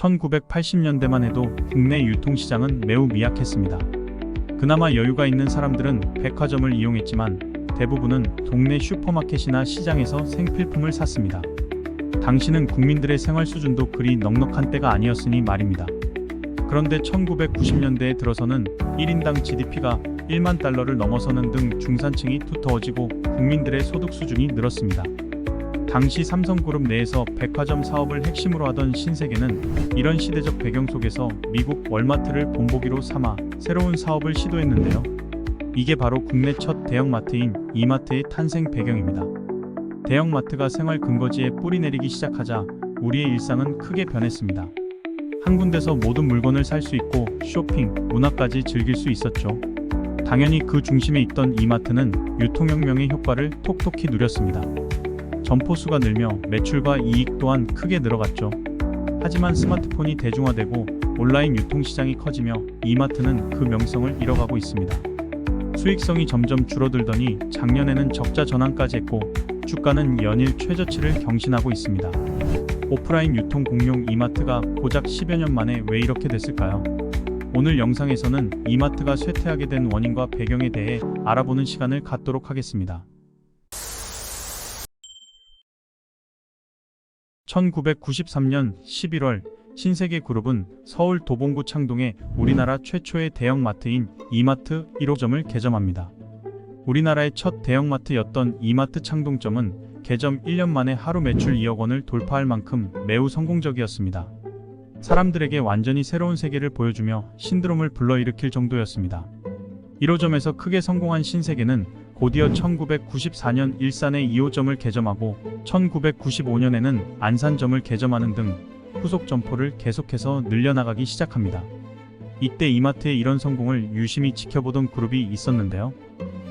1980년대만 해도 국내 유통시장은 매우 미약했습니다. 그나마 여유가 있는 사람들은 백화점을 이용했지만 대부분은 동네 슈퍼마켓이나 시장에서 생필품을 샀습니다. 당시는 국민들의 생활 수준도 그리 넉넉한 때가 아니었으니 말입니다. 그런데 1990년대에 들어서는 1인당 GDP가 1만 달러를 넘어서는 등 중산층이 두터워지고 국민들의 소득 수준이 늘었습니다. 당시 삼성그룹 내에서 백화점 사업을 핵심으로 하던 신세계는 이런 시대적 배경 속에서 미국 월마트를 본보기로 삼아 새로운 사업을 시도했는데요. 이게 바로 국내 첫 대형마트인 이마트의 탄생 배경입니다. 대형마트가 생활 근거지에 뿌리 내리기 시작하자 우리의 일상은 크게 변했습니다. 한 군데서 모든 물건을 살 수 있고 쇼핑, 문화까지 즐길 수 있었죠. 당연히 그 중심에 있던 이마트는 유통혁명의 효과를 톡톡히 누렸습니다. 점포 수가 늘며 매출과 이익 또한 크게 늘어갔죠. 하지만 스마트폰이 대중화되고 온라인 유통시장이 커지며 이마트는 그 명성을 잃어가고 있습니다. 수익성이 점점 줄어들더니 작년에는 적자 전환까지 했고 주가는 연일 최저치를 경신하고 있습니다. 오프라인 유통 공룡 이마트가 고작 10여 년 만에 왜 이렇게 됐을까요? 오늘 영상에서는 이마트가 쇠퇴하게 된 원인과 배경에 대해 알아보는 시간을 갖도록 하겠습니다. 1993년 11월 신세계 그룹은 서울 도봉구 창동에 우리나라 최초의 대형마트인 이마트 1호점을 개점합니다. 우리나라의 첫 대형마트였던 이마트 창동점은 개점 1년 만에 하루 매출 2억 원을 돌파할 만큼 매우 성공적이었습니다. 사람들에게 완전히 새로운 세계를 보여주며 신드롬을 불러일으킬 정도였습니다. 1호점에서 크게 성공한 신세계는 곧이어 1994년 일산에 2호점을 개점하고 1995년에는 안산점을 개점하는 등 후속 점포를 계속해서 늘려나가기 시작합니다. 이때 이마트의 이런 성공을 유심히 지켜보던 그룹이 있었는데요.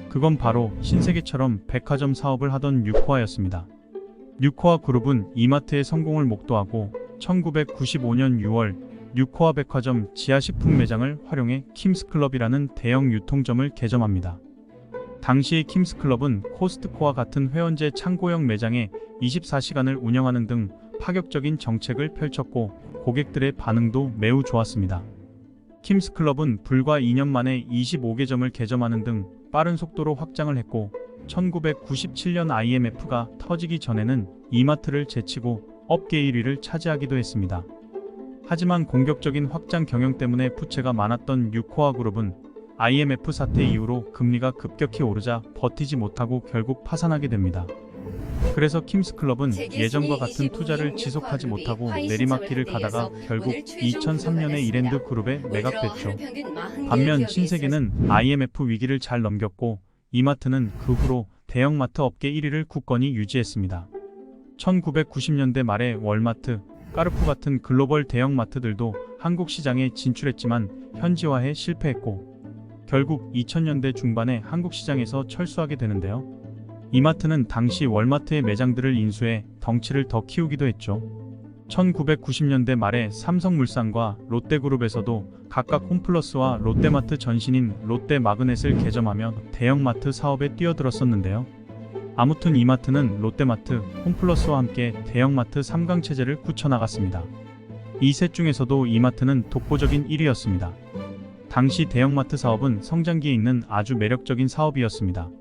그건 바로 신세계처럼 백화점 사업을 하던 유코아였습니다. 유코아 그룹은 이마트의 성공을 목도하고 1995년 6월 유코아 백화점 지하 식품 매장을 활용해 킴스클럽이라는 대형 유통점을 개점합니다. 당시 킴스클럽은 코스트코와 같은 회원제 창고형 매장에 24시간을 운영하는 등 파격적인 정책을 펼쳤고 고객들의 반응도 매우 좋았습니다. 킴스클럽은 불과 2년 만에 25개점을 개점하는 등 빠른 속도로 확장을 했고 1997년 IMF가 터지기 전에는 이마트를 제치고 업계 1위를 차지하기도 했습니다. 하지만 공격적인 확장 경영 때문에 부채가 많았던 유코아 그룹은 IMF 사태 이후로 금리가 급격히 오르자 버티지 못하고 결국 파산하게 됩니다. 그래서 킴스클럽은 예전과 같은 투자를 지속하지 못하고 내리막길을 가다가 결국 2003년에 이랜드 그룹에 매각됐죠. 반면 신세계는 IMF 위기를 잘 넘겼고 이마트는 그 후로 대형마트 업계 1위를 굳건히 유지했습니다. 1990년대 말에 월마트, 까르푸 같은 글로벌 대형마트들도 한국 시장에 진출했지만 현지화에 실패했고 결국 2000년대 중반에 한국 시장에서 철수하게 되는데요. 이마트는 당시 월마트의 매장들을 인수해 덩치를 더 키우기도 했죠. 1990년대 말에 삼성물산과 롯데그룹에서도 각각 홈플러스와 롯데마트 전신인 롯데마그넷을 개점하며 대형마트 사업에 뛰어들었었는데요. 아무튼 이마트는 롯데마트, 홈플러스와 함께 대형마트 3강 체제를 굳혀나갔습니다. 이 셋 중에서도 이마트는 독보적인 1위였습니다. 당시 대형마트 사업은 성장기에 있는 아주 매력적인 사업이었습니다.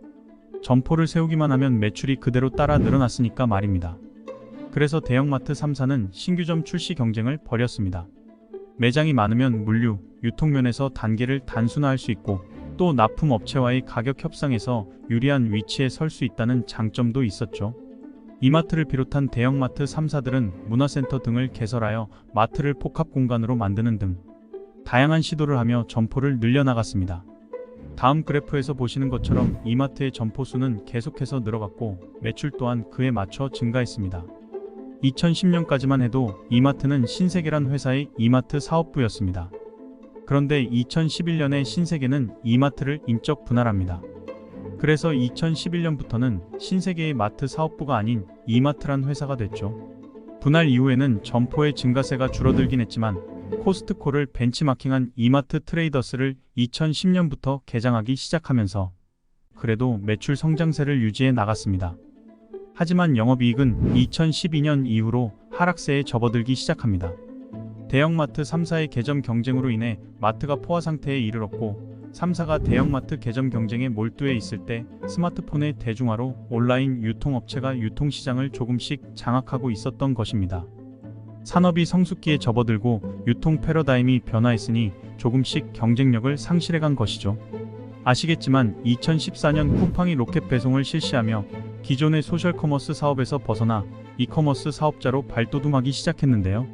점포를 세우기만 하면 매출이 그대로 따라 늘어났으니까 말입니다. 그래서 대형마트 3사는 신규점 출시 경쟁을 벌였습니다. 매장이 많으면 물류, 유통면에서 단계를 단순화할 수 있고 또 납품업체와의 가격 협상에서 유리한 위치에 설 수 있다는 장점도 있었죠. 이마트를 비롯한 대형마트 3사들은 문화센터 등을 개설하여 마트를 복합 공간으로 만드는 등 다양한 시도를 하며 점포를 늘려나갔습니다. 다음 그래프에서 보시는 것처럼 이마트의 점포 수는 계속해서 늘어갔고 매출 또한 그에 맞춰 증가했습니다. 2010년까지만 해도 이마트는 신세계란 회사의 이마트 사업부였습니다. 그런데 2011년에 신세계는 이마트를 인적 분할합니다. 그래서 2011년부터는 신세계의 마트 사업부가 아닌 이마트란 회사가 됐죠. 분할 이후에는 점포의 증가세가 줄어들긴 했지만 코스트코를 벤치마킹한 이마트 트레이더스를 2010년부터 개장하기 시작하면서 그래도 매출 성장세를 유지해 나갔습니다. 하지만 영업이익은 2012년 이후로 하락세에 접어들기 시작합니다. 대형마트 3사의 개점 경쟁으로 인해 마트가 포화 상태에 이르렀고 3사가 대형마트 개점 경쟁에 몰두해 있을 때 스마트폰의 대중화로 온라인 유통업체가 유통시장을 조금씩 장악하고 있었던 것입니다. 산업이 성숙기에 접어들고 유통 패러다임이 변화했으니 조금씩 경쟁력을 상실해간 것이죠. 아시겠지만 2014년 쿠팡이 로켓 배송을 실시하며 기존의 소셜 커머스 사업에서 벗어나 이커머스 사업자로 발돋움하기 시작했는데요.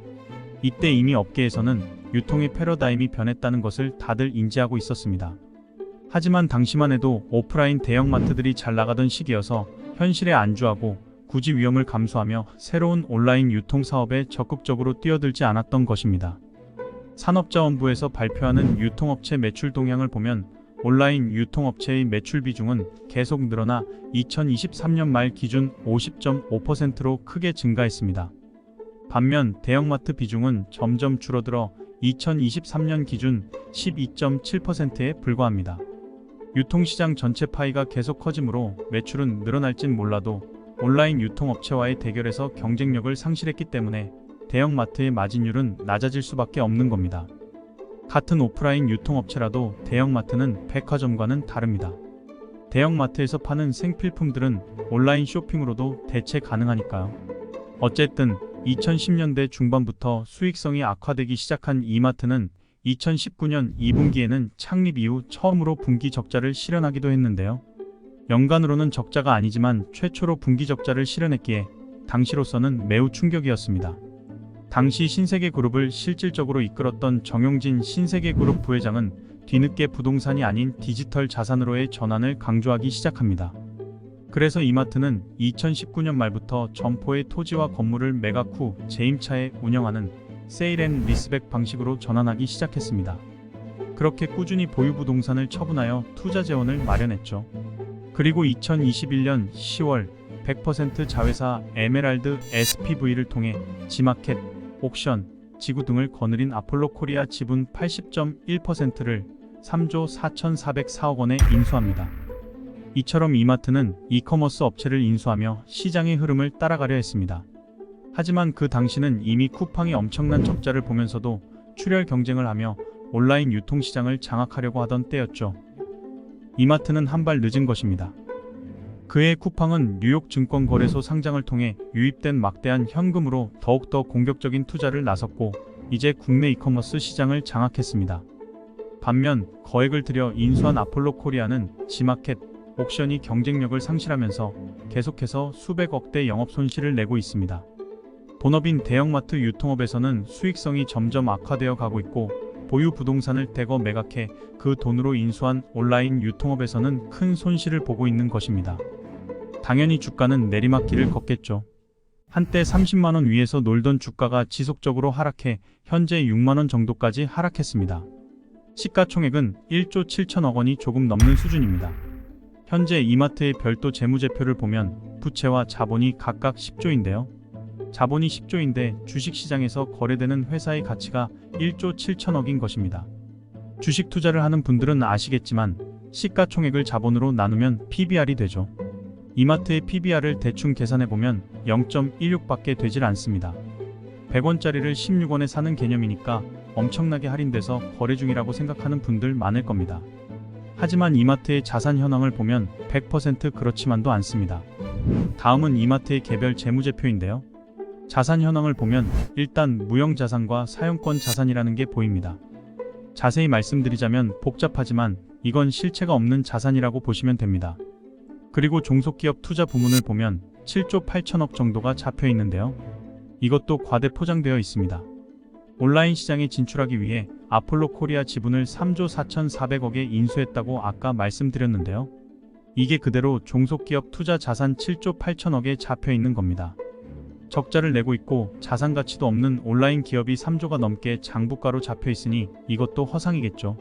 이때 이미 업계에서는 유통의 패러다임이 변했다는 것을 다들 인지하고 있었습니다. 하지만 당시만 해도 오프라인 대형마트들이 잘 나가던 시기여서 현실에 안주하고 굳이 위험을 감수하며 새로운 온라인 유통 사업에 적극적으로 뛰어들지 않았던 것입니다. 산업자원부에서 발표하는 유통업체 매출 동향을 보면 온라인 유통업체의 매출 비중은 계속 늘어나 2023년 말 기준 50.5%로 크게 증가했습니다. 반면 대형마트 비중은 점점 줄어들어 2023년 기준 12.7%에 불과합니다. 유통시장 전체 파이가 계속 커지므로 매출은 늘어날진 몰라도 온라인 유통업체와의 대결에서 경쟁력을 상실했기 때문에 대형마트의 마진율은 낮아질 수밖에 없는 겁니다. 같은 오프라인 유통업체라도 대형마트는 백화점과는 다릅니다. 대형마트에서 파는 생필품들은 온라인 쇼핑으로도 대체 가능하니까요. 어쨌든 2010년대 중반부터 수익성이 악화되기 시작한 이마트는 2019년 2분기에는 창립 이후 처음으로 분기 적자를 실현하기도 했는데요. 연간으로는 적자가 아니지만 최초로 분기 적자를 실현했기에 당시로서는 매우 충격이었습니다. 당시 신세계 그룹을 실질적으로 이끌었던 정용진 신세계 그룹 부회장은 뒤늦게 부동산이 아닌 디지털 자산으로의 전환을 강조하기 시작합니다. 그래서 이마트는 2019년 말부터 점포의 토지와 건물을 매각 후 재임차에 운영하는 세일앤 리스백 방식으로 전환하기 시작했습니다. 그렇게 꾸준히 보유 부동산을 처분하여 투자 재원을 마련했죠. 그리고 2021년 10월 100% 자회사 에메랄드 SPV를 통해 지마켓, 옥션, 지구 등을 거느린 아폴로 코리아 지분 80.1%를 3조 4,404억 원에 인수합니다. 이처럼 이마트는 이커머스 업체를 인수하며 시장의 흐름을 따라가려 했습니다. 하지만 그 당시는 이미 쿠팡이 엄청난 적자를 보면서도 출혈 경쟁을 하며 온라인 유통시장을 장악하려고 하던 때였죠. 이마트는 한 발 늦은 것입니다. 그해 쿠팡은 뉴욕 증권거래소 상장을 통해 유입된 막대한 현금으로 더욱더 공격적인 투자를 나섰고 이제 국내 이커머스 시장을 장악했습니다. 반면 거액을 들여 인수한 아폴로 코리아는 지마켓, 옥션이 경쟁력을 상실하면서 계속해서 수백억대 영업 손실을 내고 있습니다. 본업인 대형마트 유통업에서는 수익성이 점점 악화되어 가고 있고 보유 부동산을 대거 매각해 그 돈으로 인수한 온라인 유통업에서는 큰 손실을 보고 있는 것입니다. 당연히 주가는 내리막길을 걷겠죠. 한때 30만원 위에서 놀던 주가가 지속적으로 하락해 현재 6만원 정도까지 하락했습니다. 시가총액은 1조 7천억 원이 조금 넘는 수준입니다. 현재 이마트의 별도 재무제표를 보면 부채와 자본이 각각 10조인데요. 자본이 10조인데 주식시장에서 거래되는 회사의 가치가 1조 7천억인 것입니다. 주식 투자를 하는 분들은 아시겠지만 시가총액을 자본으로 나누면 PBR이 되죠. 이마트의 PBR을 대충 계산해보면 0.16밖에 되질 않습니다. 100원짜리를 16원에 사는 개념이니까 엄청나게 할인돼서 거래 중이라고 생각하는 분들 많을 겁니다. 하지만 이마트의 자산 현황을 보면 100% 그렇지만도 않습니다. 다음은 이마트의 개별 재무제표인데요. 자산 현황을 보면 일단 무형 자산과 사용권 자산이라는 게 보입니다. 자세히 말씀드리자면 복잡하지만 이건 실체가 없는 자산이라고 보시면 됩니다. 그리고 종속기업 투자 부문을 보면 7조 8천억 정도가 잡혀 있는데요. 이것도 과대 포장되어 있습니다. 온라인 시장에 진출하기 위해 아폴로 코리아 지분을 3조 4,400억에 인수했다고 아까 말씀드렸는데요. 이게 그대로 종속기업 투자 자산 7조 8천억에 잡혀 있는 겁니다. 적자를 내고 있고 자산 가치도 없는 온라인 기업이 3조가 넘게 장부가로 잡혀 있으니 이것도 허상이겠죠.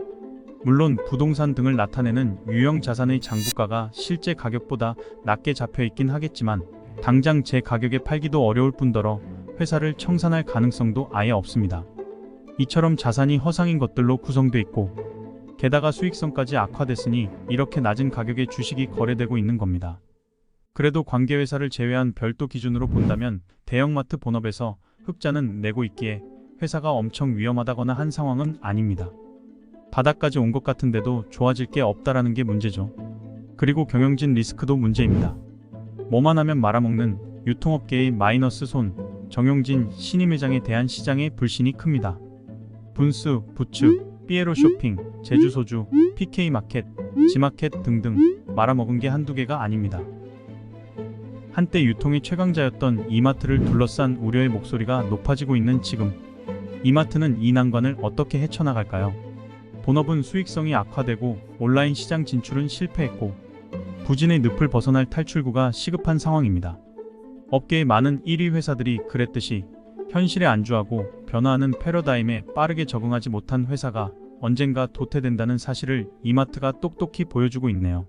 물론 부동산 등을 나타내는 유형 자산의 장부가가 실제 가격보다 낮게 잡혀 있긴 하겠지만 당장 제 가격에 팔기도 어려울 뿐더러 회사를 청산할 가능성도 아예 없습니다. 이처럼 자산이 허상인 것들로 구성돼 있고 게다가 수익성까지 악화됐으니 이렇게 낮은 가격에 주식이 거래되고 있는 겁니다. 그래도 관계회사를 제외한 별도 기준으로 본다면 대형마트 본업에서 흑자는 내고 있기에 회사가 엄청 위험하다거나 한 상황은 아닙니다. 바닥까지 온 것 같은데도 좋아질 게 없다라는 게 문제죠. 그리고 경영진 리스크도 문제입니다. 뭐만 하면 말아먹는 유통업계의 마이너스 손, 정용진 신임 회장에 대한 시장의 불신이 큽니다. 분수, 부츠, 삐에로 쇼핑, 제주소주, PK마켓, 지마켓 등등 말아먹은 게 한두 개가 아닙니다. 한때 유통의 최강자였던 이마트를 둘러싼 우려의 목소리가 높아지고 있는 지금 이마트는 이 난관을 어떻게 헤쳐나갈까요? 본업은 수익성이 악화되고 온라인 시장 진출은 실패했고 부진의 늪을 벗어날 탈출구가 시급한 상황입니다. 업계의 많은 1위 회사들이 그랬듯이 현실에 안주하고 변화하는 패러다임에 빠르게 적응하지 못한 회사가 언젠가 도태된다는 사실을 이마트가 똑똑히 보여주고 있네요.